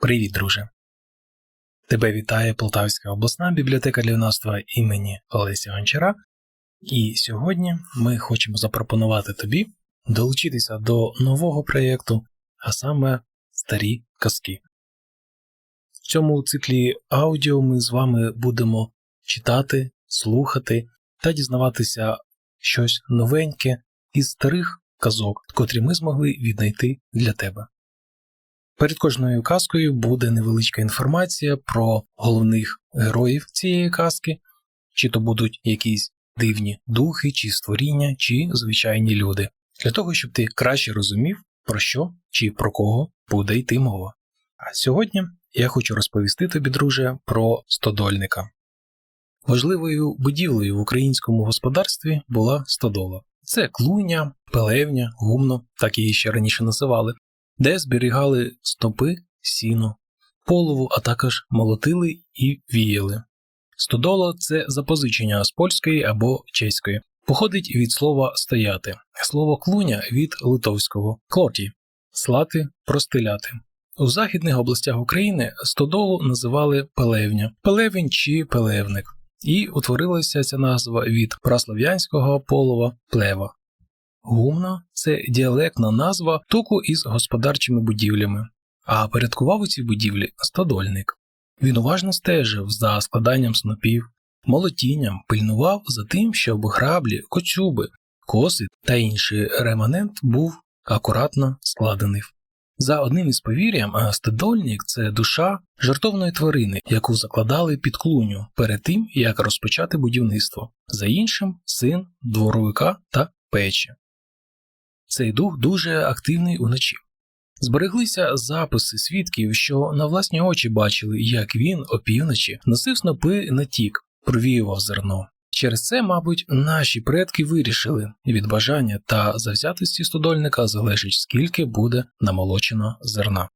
Привіт, друже! Тебе вітає Полтавська обласна бібліотека для імені Олеся Гончара. І сьогодні ми хочемо запропонувати тобі долучитися до нового проєкту, а саме старі казки. В цьому циклі аудіо ми з вами будемо читати, слухати та дізнаватися щось новеньке із старих казок, котрі ми змогли віднайти для тебе. Перед кожною казкою буде невеличка інформація про головних героїв цієї казки, чи то будуть якісь дивні духи, чи створіння, чи звичайні люди, для того, щоб ти краще розумів, про що чи про кого буде йти мова. А сьогодні я хочу розповісти тобі, друже, про стодольника. Важливою будівлею в українському господарстві була стодола. Це клуня, пелевня, гумно, так її ще раніше називали, де зберігали стопи, сіно, полову, а також молотили і віяли. Стодола це запозичення з польської або чеської, походить від слова стояти, слово клуня від литовського клоті, слати, простеляти. У західних областях України стодолу називали пелевня, пелевень чи пелевник, і утворилася ця назва від праслов'янського полова плева. Гумна це діалектна назва току із господарчими будівлями, а порядкував у цій будівлі стодольник. Він уважно стежив за складанням снопів, молотінням пильнував за тим, щоб граблі, кочуби, коси та інший реманент був акуратно складений. За одним із повір'ям, стодольник це душа жартовної тварини, яку закладали під клуню перед тим, як розпочати будівництво, за іншим син дворовика та печі. Цей дух дуже активний уночі. Збереглися записи свідків, що на власні очі бачили, як він опівночі носив снопи на тік, провіював зерно. Через це, мабуть, наші предки вирішили від бажання та завзятості стодольника залежить скільки буде намолочено зерна.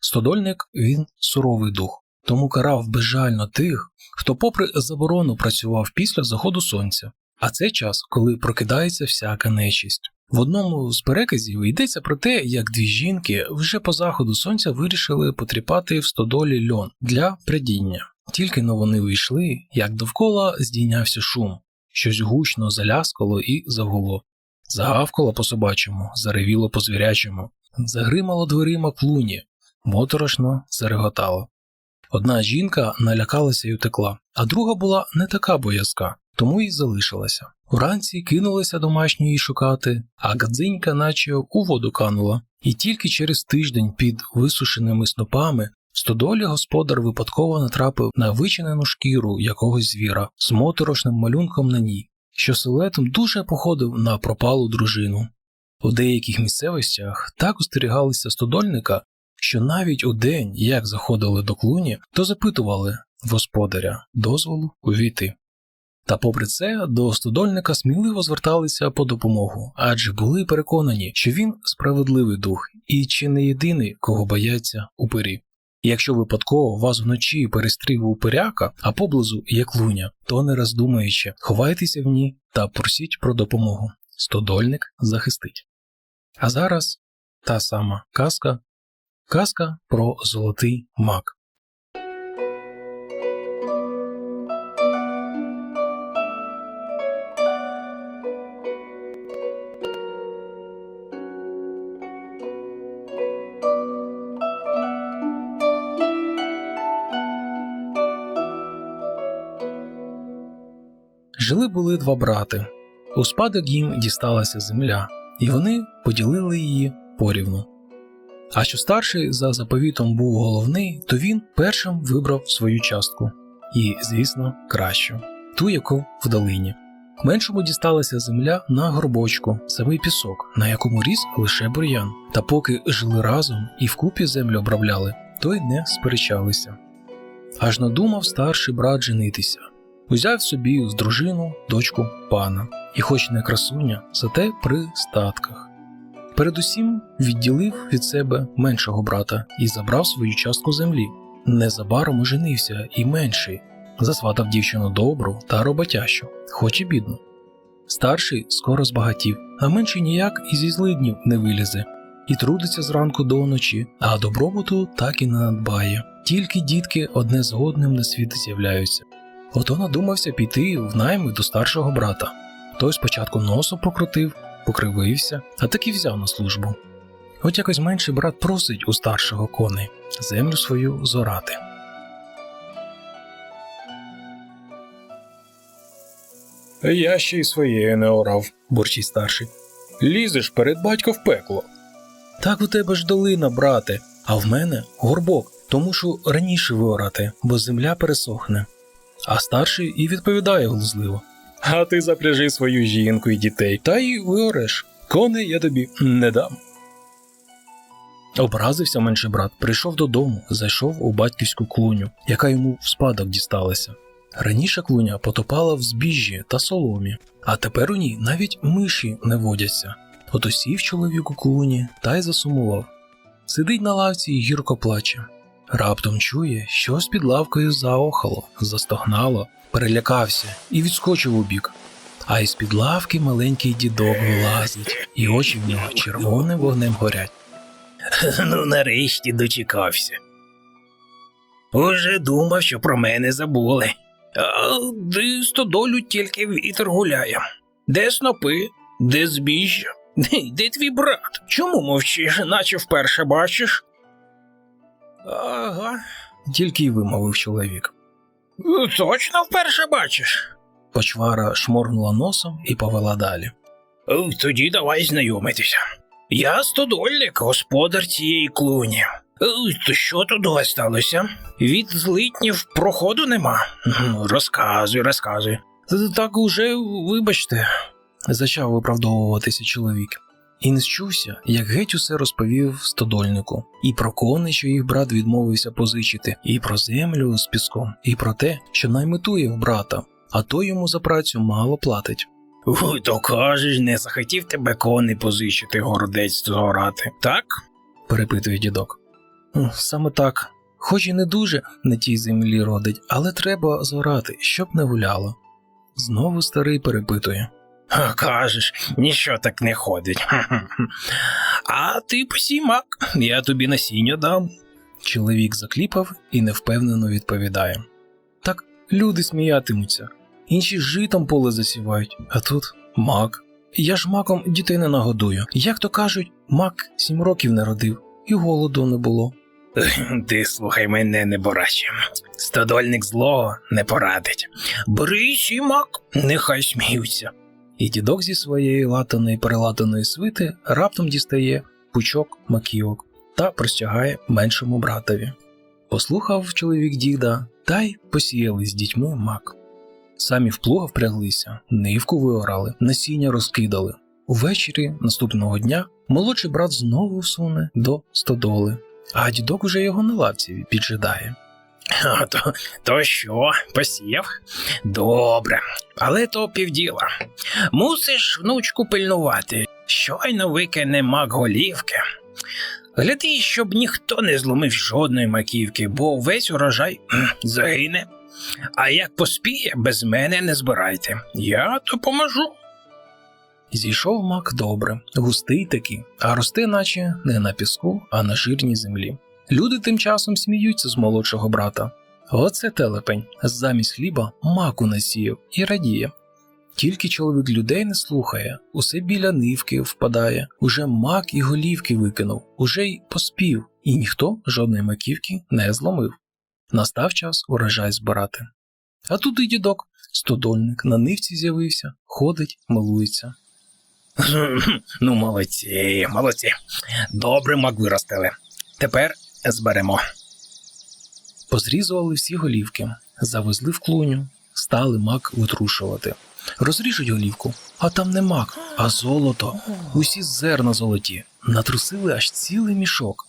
Стодольник він суровий дух, тому карав безжально тих, хто, попри заборону, працював після заходу сонця, а це час, коли прокидається всяка нечисть. В одному з переказів йдеться про те, як дві жінки вже по заходу сонця вирішили потріпати в стодолі льон для прядіння. Тільки но вони увійшли, як довкола здійнявся шум, щось гучно заляскало і загуло. Загавкало по собачому, заревіло по звірячому, загримало дверима клуні, моторошно зареготало. Одна жінка налякалася й утекла, а друга була не така боязка, тому й залишилася. Уранці кинулися домашні її шукати, а гадзинька наче у воду канула, і тільки через тиждень під висушеними снопами в стодолі господар випадково натрапив на вичинену шкіру якогось звіра з моторошним малюнком на ній, що силуетом дуже походив на пропалу дружину. У деяких місцевостях так остерігалися стодольника, що навіть у день, як заходили до клуні, то запитували господаря дозволу увійти. Та попри це до стодольника сміливо зверталися по допомогу, адже були переконані, що він справедливий дух і чи не єдиний, кого бояться упирі. Якщо випадково вас вночі перестрів упиряка, а поблизу як луня, то не роздумуючи, ховайтеся в ній та просіть про допомогу. Стодольник захистить. А зараз та сама казка казка про золотий мак. Жили були два брати. У спадок їм дісталася земля, і вони поділили її порівну. А що старший за заповітом був головний, то він першим вибрав свою частку і, звісно, кращу ту, яку в долині. Меншому дісталася земля на горбочку, самий пісок, на якому ріс лише бур'ян. Та поки жили разом і вкупі землю обробляли, то й не сперечалися. Аж надумав старший брат женитися. Узяв собі з дружину дочку пана, і, хоч не красуня, зате при статках. Передусім відділив від себе меншого брата і забрав свою частку землі. Незабаром оженився і менший, засватав дівчину добру та роботящу, хоч і бідну. Старший скоро збагатів, а менший ніяк і зі злиднів не вилізе. і трудиться зранку до ночі, а добробуту так і не надбає. Тільки дітки одне з одним на світ з'являються. Ото надумався піти в найми до старшого брата. Той спочатку носом покрутив, покривився, а таки взяв на службу. От якось менший брат просить у старшого коней землю свою зорати. Я ще й своєю не орав, бурчить старший. Лізеш перед батько в пекло. Так у тебе ж долина, брате, а в мене горбок, тому що раніше виорати, бо земля пересохне. А старший і відповідає глузливо. А ти запряжи свою жінку і дітей, та й виореш. Коней я тобі не дам. Образився менший брат, прийшов додому, зайшов у батьківську клуню, яка йому в спадок дісталася. Раніше клуня потопала в збіжжі та соломі, а тепер у ній навіть миші не водяться. Ото сів чоловік у клуні та й засумував. Сидить на лавці і гірко плаче. Раптом чує, щось під лавкою заохало, застогнало, перелякався і відскочив у бік. А із під лавки маленький дідок вилазить, і очі в нього червоним вогнем горять. Ну, нарешті дочекався. Уже думав, що про мене забули. А де стодолю тільки вітер гуляє. Де снопи, де збіжжя, де, твій брат? Чому мовчиш, наче вперше бачиш? Ага. Тільки й вимовив чоловік. Ну, Точно вперше бачиш. Почвара шморгнула носом і повела далі. Тоді давай знайомитися. Я стодольник, господар цієї клуні. То що тут сталося? Від злитнів проходу нема. Розказуй, розказуй. Так уже, вибачте, зачав виправдовуватися чоловік. І не счувся, як геть усе розповів стодольнику, і про коней, що їх брат відмовився позичити, і про землю з піском, і про те, що найметує в брата, а той йому за працю мало платить. Ой, то кажеш, не захотів тебе коней позичити, городець згорати, так? перепитує дідок. «Ну, Саме так, хоч і не дуже на тій землі родить, але треба зорати, щоб не гуляло. Знову старий перепитує. Кажеш, ніщо так не ходить. А ти посій мак, я тобі насіння дам. Чоловік закліпав і невпевнено відповідає. Так люди сміятимуться, інші житом поле засівають, а тут мак. Я ж маком дітей не нагодую. Як то кажуть, мак сім років не родив, і голоду не було. Ти слухай мене, не бораче. Стодольник злого не порадить. Бери сій мак, нехай сміються. І дідок зі своєї латаної перелатаної свити раптом дістає пучок маківок та простягає меншому братові. Послухав чоловік діда, та й посіяли з дітьми мак. Самі в плуга впряглися, нивку виорали, насіння розкидали. Увечері наступного дня молодший брат знову всуне до стодоли, а дідок уже його на лавці піджидає. А то, то що, посів? Добре, але то півділа. Мусиш внучку пильнувати. Щойно викине мак голівки. Гляди, щоб ніхто не зломив жодної маківки, бо весь урожай загине. А як поспіє, без мене не збирайте. Я допоможу. Зійшов мак добре, густий такий, а росте, наче не на піску, а на жирній землі. Люди тим часом сміються з молодшого брата. Оце телепень, замість хліба маку насіяв і радіє. Тільки чоловік людей не слухає, усе біля нивки впадає, уже мак і голівки викинув, уже й поспів, і ніхто жодної маківки не зломив. Настав час урожай збирати. А тут і дідок, стодольник, на нивці з'явився, ходить, милується. Ну, молодці, молодці. Добре мак виростили. Тепер зберемо. Позрізували всі голівки, завезли в клуню, стали мак витрушувати. Розріжуть голівку, а там не мак, а золото. Усі зерна золоті. Натрусили аж цілий мішок.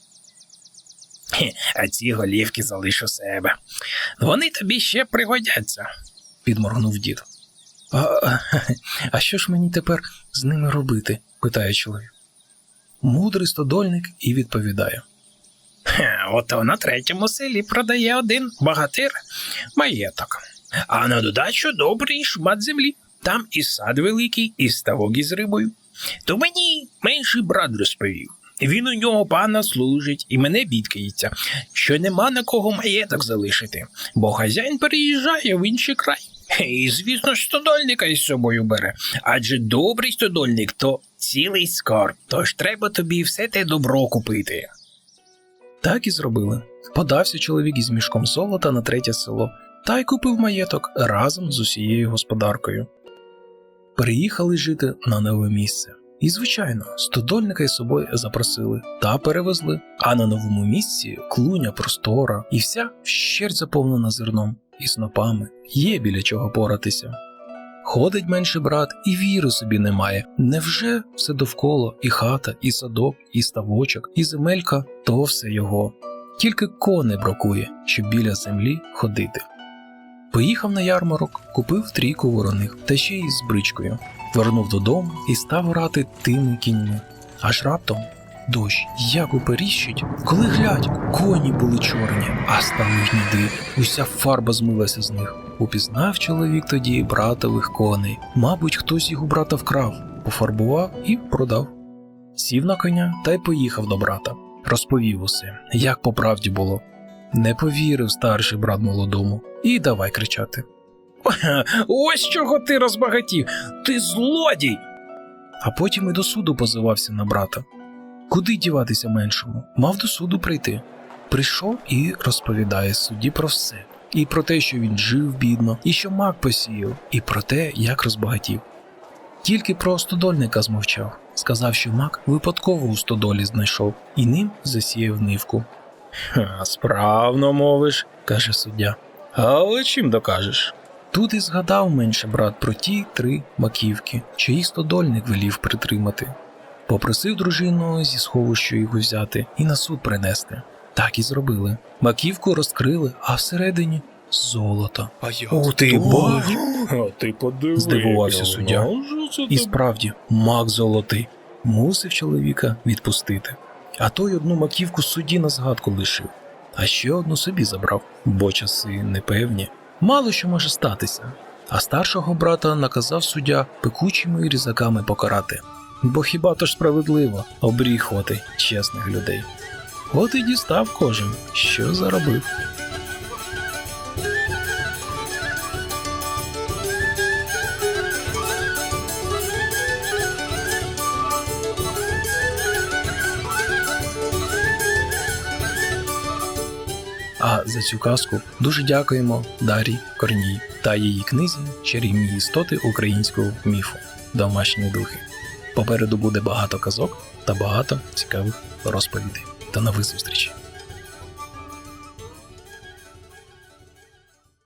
А ці голівки залиш у себе. Вони тобі ще пригодяться. підморгнув дід. А, а, що ж мені тепер з ними робити? питає чоловік. Мудрий стодольник і відповідає. Ото на третьому селі продає один багатир маєток. А на додачу добрий шмат землі. Там і сад великий, і ставок із рибою. То мені менший брат розповів. Він у нього пана служить і мене бідкається, що нема на кого маєток залишити, бо хазяїн переїжджає в інший край. І, звісно ж, стодольника із собою бере. Адже добрий стодольник то цілий скарб, тож треба тобі все те добро купити. Так і зробили. Подався чоловік із мішком золота на третє село та й купив маєток разом з усією господаркою. Переїхали жити на нове місце. І, звичайно, стодольника із собою запросили та перевезли. А на новому місці клуня простора і вся вщерть заповнена зерном і снопами. Є біля чого поратися. Ходить менший брат і віри собі немає. Невже все довкола, і хата, і садок, і ставочок, і земелька то все його. Тільки коней бракує, щоб біля землі ходити. Поїхав на ярмарок, купив трійку вороних та ще й з бричкою. Вернув додому і став грати тими кіньми. Аж раптом дощ як уперіщить, коли глядь, коні були чорні, а стали гніди. Уся фарба змилася з них. Упізнав чоловік тоді братових коней. Мабуть, хтось у брата вкрав, пофарбував і продав. Сів на коня та й поїхав до брата. Розповів усе, як по правді було. Не повірив старший брат молодому, і давай кричати. Ось чого ти розбагатів, ти злодій. А потім і до суду позивався на брата. Куди діватися меншому? Мав до суду прийти. Прийшов і розповідає судді про все. І про те, що він жив бідно, і що мак посіяв, і про те, як розбагатів. Тільки про стодольника змовчав, сказав, що мак випадково у стодолі знайшов і ним засіяв нивку. Ха, справно мовиш. каже суддя. Але чим докажеш? Тут і згадав менше брат про ті три маківки, їх стодольник велів притримати. Попросив дружину зі сховища їх взяти і на суд принести. Так і зробили. Маківку розкрили, а всередині золото. А я О, ти бач! А ти подиви. Здивувався суддя. І справді, мак золотий мусив чоловіка відпустити. А той одну маківку судді на згадку лишив, а ще одну собі забрав, бо часи непевні. Мало що може статися. А старшого брата наказав суддя пекучими різаками покарати. Бо хіба то ж справедливо обріхувати чесних людей. От і дістав кожен, що заробив. А за цю казку дуже дякуємо Дарі Корній та її книзі Чарівні істоти українського міфу Домашні духи. Попереду буде багато казок та багато цікавих розповідей. Та нових зустрічей!